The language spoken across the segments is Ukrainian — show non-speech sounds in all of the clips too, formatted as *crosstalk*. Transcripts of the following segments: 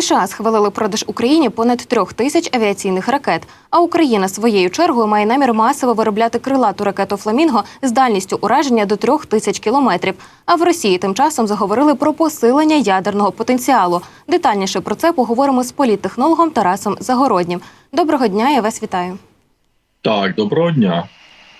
США схвалили продаж Україні понад трьох тисяч авіаційних ракет. А Україна своєю чергою має намір масово виробляти крилату ракету Фламінго з дальністю ураження до трьох тисяч кілометрів. А в Росії тим часом заговорили про посилення ядерного потенціалу. Детальніше про це поговоримо з політтехнологом Тарасом Загороднім. Доброго дня, я вас вітаю. Так, доброго дня.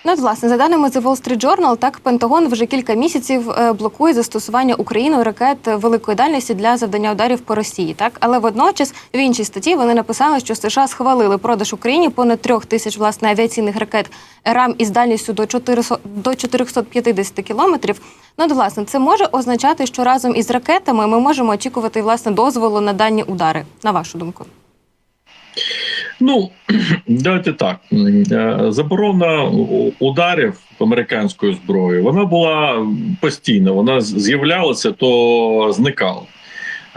Ну, власне, за даними The Wall Street Journal, так Пентагон вже кілька місяців е, блокує застосування Україною ракет великої дальності для завдання ударів по Росії. Так, але водночас в іншій статті вони написали, що США схвалили продаж Україні понад трьох тисяч власне авіаційних ракет РАМ із дальністю до 400, до 450 кілометрів. Ну, власне, це може означати, що разом із ракетами ми можемо очікувати власне дозволу на дані удари. На вашу думку. Ну *clears throat* давайте так. Е, Заборона ударів американською зброєю вона була постійна. Вона з'являлася, то зникала.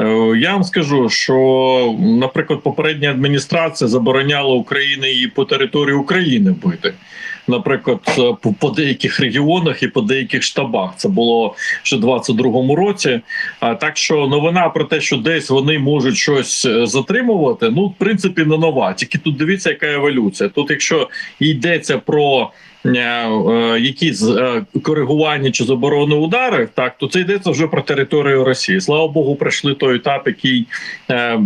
Е, Я вам скажу, що, наприклад, попередня адміністрація забороняла Україні і по території України бити. Наприклад, е, по- деяких регіонах і по деяких штабах це було ще в 22-му році. Так що новина про те, що десь вони можуть щось е, затримувати, ну в принципі не нова. Тільки тут дивіться, яка еволюція. Тут, якщо йдеться про е, якісь коригування чи заборони ударів, так то це йдеться вже про територію Росії. Слава Богу, пройшли той етап, який. Е,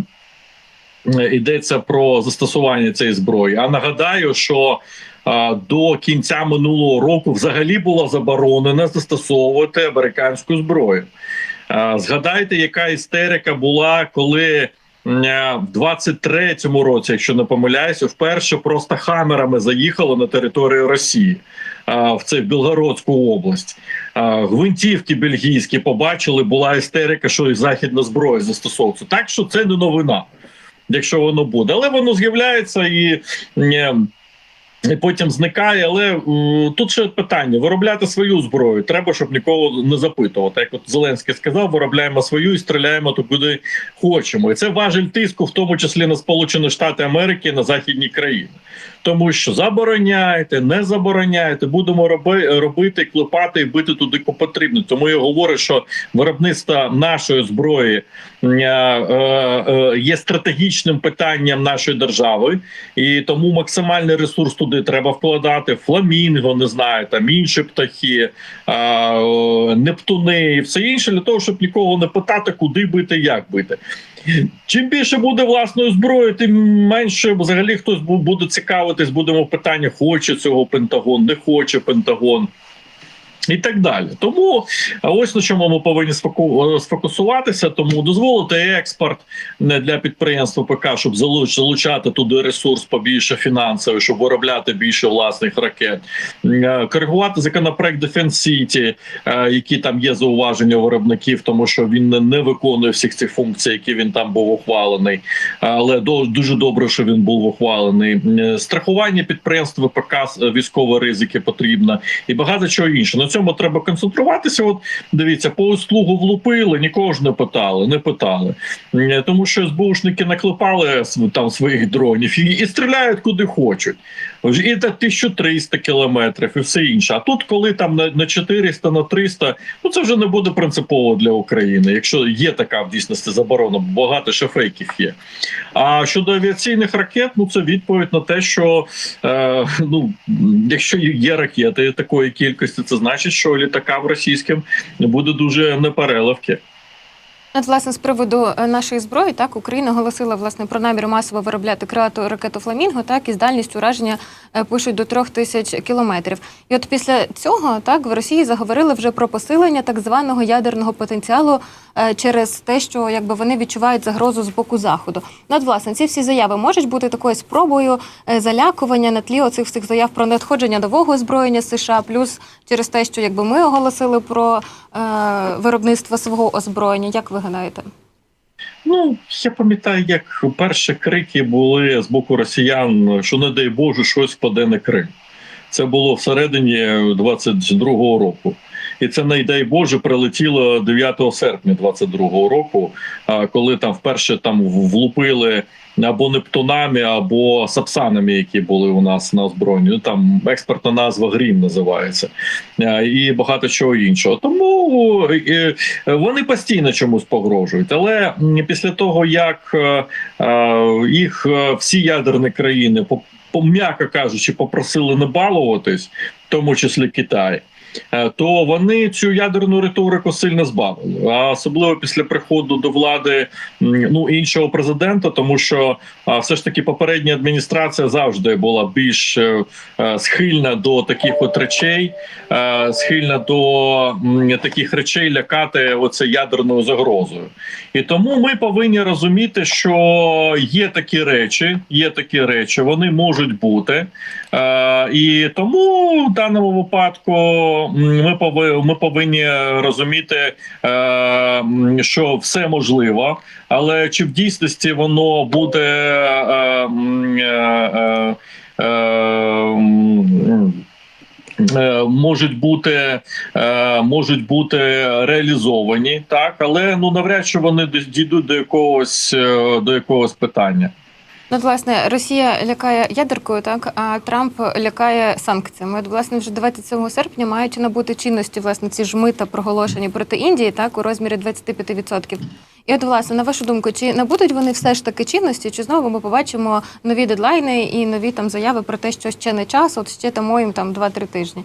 Йдеться про застосування цієї зброї. А нагадаю, що до кінця минулого року взагалі було заборонено застосовувати американську зброю. Згадайте, яка істерика була, коли в 23-му році, якщо не помиляюся, вперше просто хамерами заїхало на територію Росії в це в Білгородську область. Гвинтівки бельгійські побачили, була істерика, що і західна зброя застосовується. Так що це не новина, якщо воно буде, але воно з'являється і. І потім зникає, але м, тут ще питання: виробляти свою зброю. Треба, щоб нікого не запитувати. Як от Зеленський сказав, виробляємо свою і стріляємо туди, куди хочемо. І це важель тиску, в тому числі на Сполучені Штати Америки, на західні країни. Тому що забороняйте, не забороняйте, будемо роби, робити, клепати і бити туди, куди потрібно. Тому я говорю, що виробництво нашої зброї е, е, е, є стратегічним питанням нашої держави, і тому максимальний ресурс туди треба вкладати. Фламінго, не знаю, там інші птахи, нептуни і все інше для того, щоб нікого не питати, куди бити, як бити. Чим більше буде власної зброї, тим менше взагалі хтось буде цікавитись, будемо питання, хоче цього Пентагон, не хоче Пентагон. І так далі. Тому ось на чому ми повинні е, сфокусуватися. Тому дозволити експорт не для підприємства ПК, щоб залучати туди ресурс побільше фінансовий, щоб виробляти більше власних ракет, Е, коригувати законопроект Defense City, е, які там є зауваження виробників, тому що він не, виконує всіх цих функцій, які він там був ухвалений. Але дуже добре, що він був ухвалений. Страхування підприємств ВПК з військової ризики потрібно і багато чого іншого. Цьому треба концентруватися. От дивіться, по услугу влупили, нікого ж не питали, не питали, Е, тому що СБУшники наклепали там своїх дронів і, і стріляють куди хочуть. І та 1300 кілометрів, і все інше. А тут, коли там на, на 400, на 300, ну це вже не буде принципово для України, якщо є така в дійсності заборона, багато ще фейків є. А щодо авіаційних ракет, ну це відповідь на те, що е, ну, якщо є ракети такої кількості, це значить, що літакам російським буде дуже непереливки. От, власне, з приводу е, нашої зброї, так Україна оголосила власне про намір масово виробляти крилату ракету Фламінго, так і з дальністю ураження е, пишуть до трьох тисяч кілометрів. І от після цього так в Росії заговорили вже про посилення так званого ядерного потенціалу через те, що якби вони відчувають загрозу з боку заходу. Ну, от, власне, ці всі заяви можуть бути такою спробою е, залякування на тлі оцих всіх заяв про надходження нового озброєння США, плюс через те, що якби ми оголосили про е, виробництво свого озброєння. Як ви гадаєте? Ну я пам'ятаю, як перші крики були з боку росіян, що не дай Боже, щось впаде на Крим. Це було всередині 22-го року. І це не дай Боже прилетіло 9 серпня 22-го року, коли там вперше там влупили або нептунами, або сапсанами, які були у нас на озброєнні. Ну, Там експертна назва Грім називається, і багато чого іншого. Тому е, вони постійно чомусь погрожують. Але після того як е, е, їх е, всі ядерні країни по м'яко кажучи, попросили не балуватись, в тому числі Китай. Е, То вони цю ядерну риторику сильно збавили, а особливо після приходу до влади ну іншого президента, тому що все ж таки попередня адміністрація завжди була більш е, е, схильна до таких от речей, схильна до таких речей лякати оце ядерною загрозою. І тому ми повинні розуміти, що є такі речі, є такі речі, вони можуть бути. І тому в даному випадку ми повинні, ми повинні розуміти, е, що все можливо, але чи в дійсності воно буде. Е, е, Можуть бути можуть бути реалізовані, так але ну навряд чи вони дійдуть до якогось до якогось питання. Ну, от, власне, Росія лякає ядеркою, так а Трамп лякає санкціями. От, власне, вже 27 серпня мають набути чинності власне ці жмита проголошені проти Індії, так у розмірі 25%. І от, власне, на вашу думку, чи набудуть вони все ж таки чинності, чи знову ми побачимо нові дедлайни і нові там заяви про те, що ще не час, от ще тому їм там 2-3 тижні.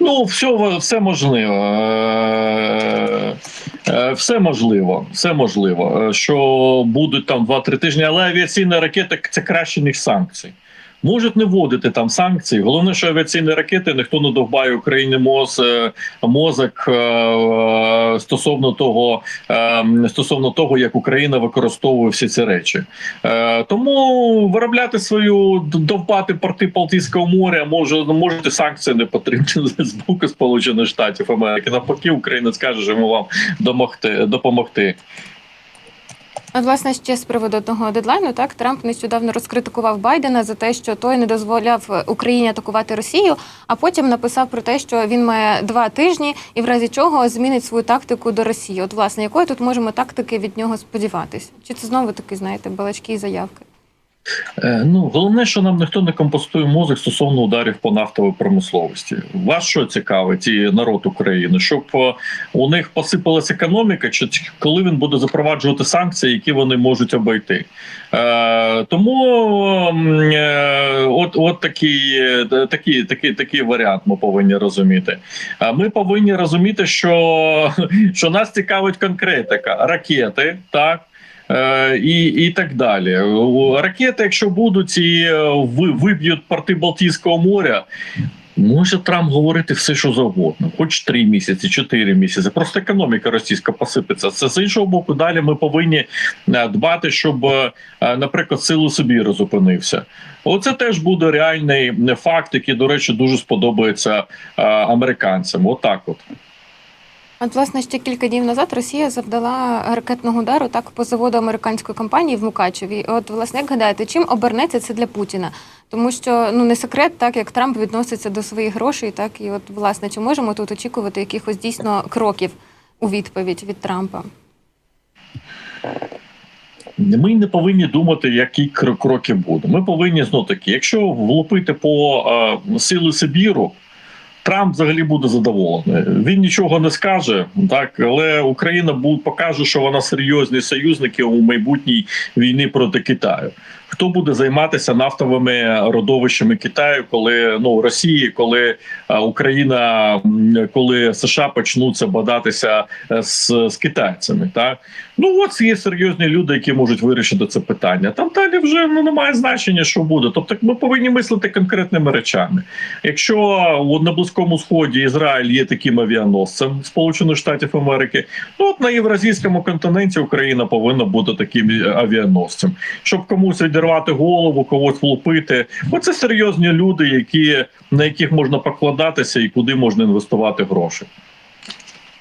Ну, все, все можливо. Е, е, Все можливо, все можливо, е, що будуть там 2-3 тижні, але авіаційна ракета це краще ніж санкції. Можуть не вводити там санкції. Головне, що авіаційні ракети ніхто не довбає Україні моз, е, мозок е, е, стосовно того, стосовно того, як Україна використовує всі ці речі. Тому виробляти свою довбати порти Балтійського моря може можете санкції не потрібні з боку Сполучених Штатів Америки. Навпаки, Україна скаже, що ми вам допомогти. От, власне, ще з приводу того дедлайну, так Трамп нещодавно розкритикував Байдена за те, що той не дозволяв Україні атакувати Росію, а потім написав про те, що він має два тижні і в разі чого змінить свою тактику до Росії. От, власне, якої тут можемо тактики від нього сподіватися? Чи це знову таки, знаєте, балачки і заявки? Е, Ну головне, що нам ніхто не компостує мозок стосовно ударів по нафтовій промисловості. Вас що цікавить і народ України, щоб е, у них посипалась економіка, чи коли він буде запроваджувати санкції, які вони можуть обійти? Е, тому е, от, от такий, е, такий, такий, варіант ми повинні розуміти. Ми повинні розуміти, що, *laughs* що нас цікавить конкретика, ракети, так. Е, і, і так далі. Ракети, якщо будуть і е, ви- виб'ють порти Балтійського моря, може Трамп говорити все, що завгодно, хоч три місяці, чотири місяці. Просто економіка російська посипеться. Це з іншого боку. Далі ми повинні е, дбати, щоб, наприклад, силу Сибіру зупинився. Оце теж буде реальний факт, який, до речі, дуже сподобається американцям. Отак, от. От, власне, ще кілька днів назад Росія завдала ракетного удару так по заводу американської компанії в Мукачеві. От, власне, як гадаєте, чим обернеться це для Путіна? Тому що ну не секрет, так як Трамп відноситься до своїх грошей, так і от власне, чи можемо тут очікувати якихось дійсно кроків у відповідь від Трампа? Ми не повинні думати, які кр- кроки будуть. Ми повинні знов таки, якщо влупити по е, сили Сибіру, Трамп взагалі буде задоволений. Він нічого не скаже, так але Україна покаже, що вона серйозні союзники у майбутній війні проти Китаю. Хто буде займатися нафтовими родовищами Китаю, коли ну Росії, коли е, Україна, коли США почнуться бадатися е, з, з китайцями, так ну от є серйозні люди, які можуть вирішити це питання. Там далі вже ну немає значення, що буде. Тобто, ми повинні мислити конкретними речами. Якщо на близькому сході Ізраїль є таким авіаносцем Сполучених Штатів Америки, ну от на євразійському континенті Україна повинна бути таким авіаносцем, щоб комусь відірвати голову, когось влупити. Оце серйозні люди, які на яких можна покладатися і куди можна інвестувати гроші.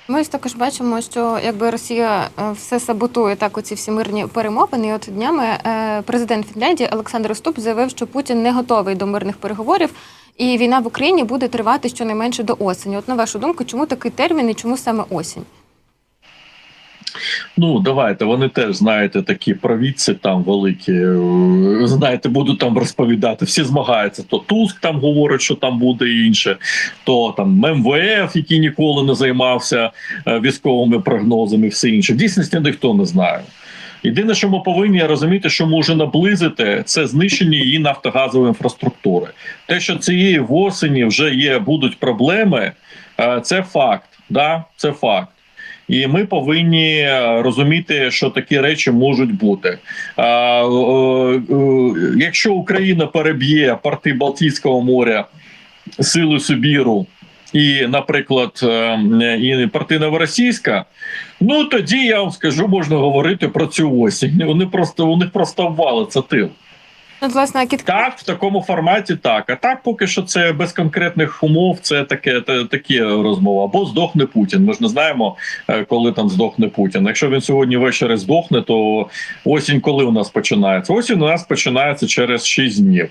Ми ось також бачимо, що якби Росія е, все саботує так, оці всі мирні перемовини. І от днями е, президент Фінляндії Олександр Ступ заявив, що Путін не готовий до мирних переговорів. і війна в Україні буде тривати щонайменше до осені. От на вашу думку, чому такий термін і чому саме осінь? Ну, давайте, вони теж, знаєте, такі провідці там великі, е, знаєте, будуть там розповідати, всі змагаються. То Туск там говорить, що там буде інше, то там МВФ, який ніколи не займався е, військовими прогнозами, все інше. В дійсності ніхто не знає. Єдине, що ми повинні розуміти, що може наблизити, це знищення її нафтогазової інфраструктури. Те, що цієї восені вже є, будуть проблеми, е, це факт. Да? Це факт. І ми повинні е, розуміти, що такі речі можуть бути. А, Якщо Україна переб'є порти Балтійського моря, сили Сибіру і, наприклад, е, і Новоросійська, ну тоді я вам скажу, можна говорити про цю осінь. Вони просто у них просто ввалиться тил. Ну, власне, Так, в такому форматі так. А так, поки що це без конкретних умов, це таке та, такі розмова. Або здохне Путін. Ми ж не знаємо, е, коли там здохне Путін. Якщо він сьогодні ввечері здохне, то осінь коли у нас починається? Осінь у нас починається через 6 днів.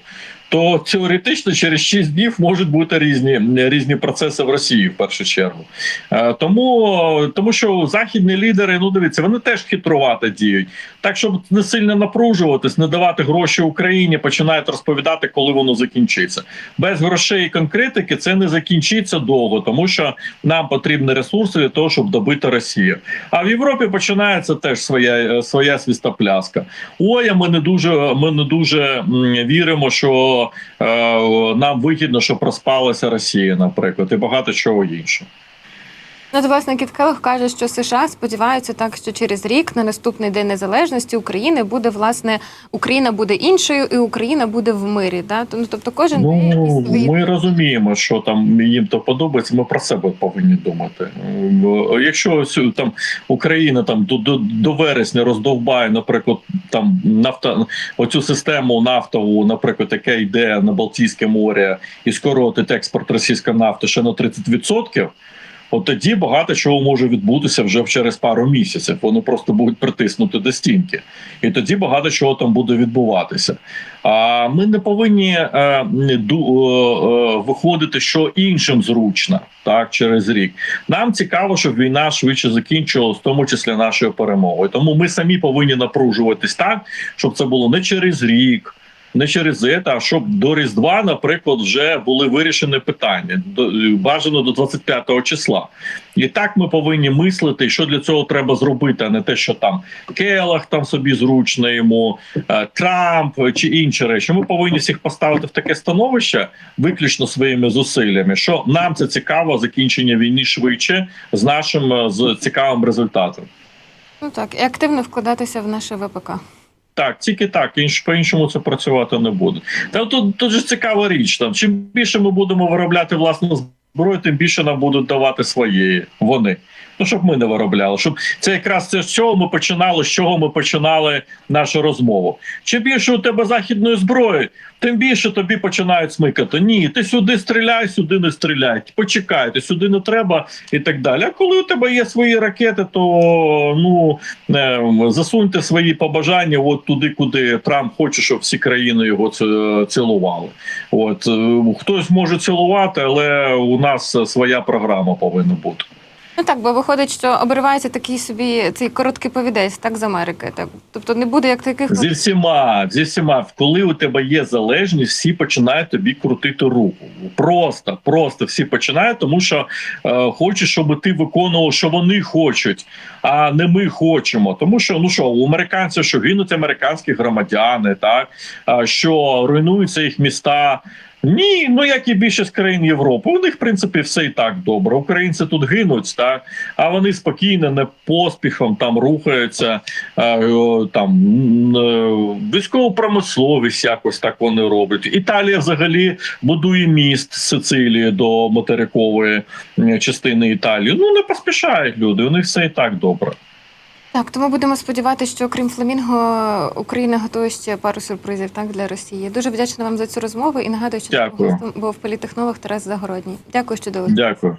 То теоретично через 6 днів можуть бути різні різні процеси в Росії в першу чергу. Е, Тому, тому що західні лідери, ну дивіться, вони теж хитрувато діють. Так, щоб не сильно напружуватись, не давати гроші Україні, починають розповідати, коли воно закінчиться. Без грошей і конкретики це не закінчиться довго, тому що нам потрібні ресурси для того, щоб добити Росію. А в Європі починається теж своя своя свістопляска. Ой, а ми не дуже ми не дуже віримо, що нам вигідно, щоб проспалася Росія, наприклад, і багато чого іншого. Ну, от, власне, Кіт Келлог каже, що США сподіваються так, що через рік на наступний день незалежності України буде власне Україна буде іншою, і Україна буде в мирі. Да? Ну, тобто, кожен Ну, якісь свої ми розуміємо, що там їм то подобається. Ми про себе повинні думати. Якщо там Україна там до, до, до вересня роздовбає, наприклад, там нафта оцю систему нафтову, наприклад, яка йде на Балтійське море, і скоротить експорт російської нафти ще на 30%, От тоді багато чого може відбутися вже через пару місяців. Вони просто будуть притиснути до стінки, і тоді багато чого там буде відбуватися. А ми не повинні е, е, е, виходити, що іншим зручно так через рік. Нам цікаво, щоб війна швидше закінчилась, в тому числі нашою перемогою. Тому ми самі повинні напружуватись так, щоб це було не через рік. Не через це, а щоб до Різдва, наприклад, вже були вирішені питання до бажано до 25 числа. І так ми повинні мислити, що для цього треба зробити, а не те, що там Келах там собі зручно йому, е, Трамп чи інші речі. Ми повинні всіх поставити в таке становище виключно своїми зусиллями. Що нам це цікаво, закінчення війни швидше з нашим е, з цікавим результатом. ну так і активно вкладатися в наше ВПК. Так, тільки так, інш по іншому це працювати не буде. Та тут тут же цікава річ. Там чим більше ми будемо виробляти власну зброю, тим більше нам будуть давати своєї вони. Ну щоб ми не виробляли. Щоб це якраз це з чого ми починали, з чого ми починали нашу розмову. Чим більше у тебе західної зброї, тим більше тобі починають смикати. Ні, ти сюди стріляй, сюди не стріляй. Почекайте, сюди не треба і так далі. А коли у тебе є свої ракети, то ну е, засуньте свої побажання от туди, куди Трамп хоче, щоб всі країни його цілували. От е, хтось може цілувати, але у нас своя програма повинна бути. Ну так, бо виходить, що обривається такий собі цей короткий повідець, так з Америки. Так, тобто не буде як таких Зі всіма, зі всіма, коли у тебе є залежність, всі починають тобі крутити руку. Просто, просто всі починають, тому що е, хочуть, щоб ти виконував, що вони хочуть, а не ми хочемо. Тому що ну що у американців, що гинуть американські громадяни, так а, що руйнуються їх міста. Ні, ну як і більшість країн Європи, у них в принципі все і так добре. Українці тут гинуть, так а вони спокійно, не поспіхом там рухаються. е, Там е, військову промисловість якось так вони роблять. Італія взагалі будує міст з Сицилії до материкової частини Італії. Ну не поспішають люди. У них все і так добре. Так, тому будемо сподіватися, що крім фламінго, Україна готує ще пару сюрпризів так для Росії. Дуже вдячна вам за цю розмову і нагадую, що Дякую. був політехнолог Тарас Загородній. Дякую, що долучилися. Дякую.